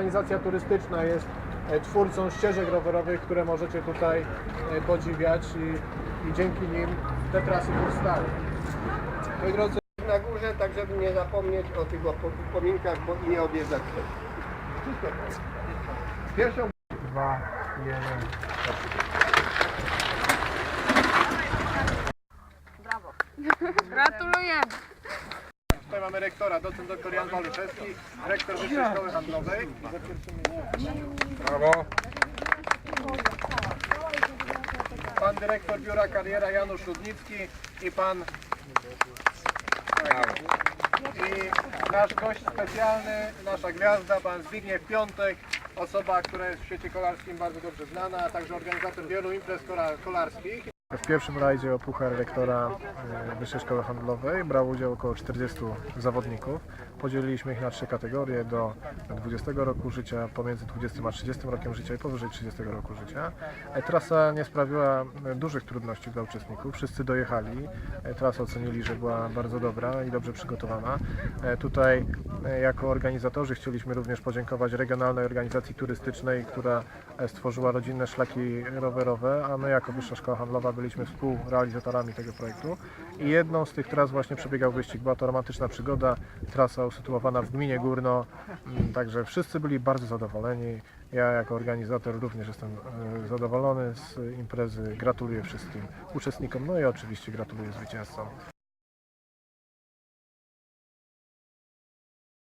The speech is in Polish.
Organizacja turystyczna jest e, twórcą ścieżek rowerowych, które możecie tutaj e, podziwiać i, i dzięki nim te trasy powstały. Moi drodzy, na górze, tak żeby nie zapomnieć o tych upo- upominkach, bo i nie też. Pierwszą dwa, jeden. Gratuluję. Tutaj mamy rektora, docent dr Jan Waluszewski, rektor Wyższej Szkoły Handlowej. Brawo. Pan dyrektor Biura Kariera Janusz Rudnicki i pan i nasz gość specjalny, nasza gwiazda, pan Zbigniew Piątek, osoba, która jest w świecie kolarskim bardzo dobrze znana, a także organizator wielu imprez kola- kolarskich. W pierwszym rajdzie o Puchar Rektora e, Wyższej Szkoły Handlowej brało udział około 40 zawodników. Podzieliliśmy ich na trzy kategorie do 20 roku życia, pomiędzy 20 a 30 rokiem życia i powyżej 30 roku życia. E, Trasa nie sprawiła e, dużych trudności dla uczestników. Wszyscy dojechali. E, Trasę ocenili, że była bardzo dobra i dobrze przygotowana. Tutaj jako organizatorzy chcieliśmy również podziękować Regionalnej Organizacji Turystycznej, która stworzyła rodzinne szlaki rowerowe, a my jako Wyższa Szkoła Handlowa byliśmy współrealizatorami tego projektu. I jedną z tych tras właśnie przebiegał wyścig. Była to romantyczna przygoda, trasa usytuowana w gminie Górno, Mm, także wszyscy byli bardzo zadowoleni. Ja jako organizator również jestem e, zadowolony z imprezy. Gratuluję wszystkim uczestnikom, no i oczywiście gratuluję zwycięzcom.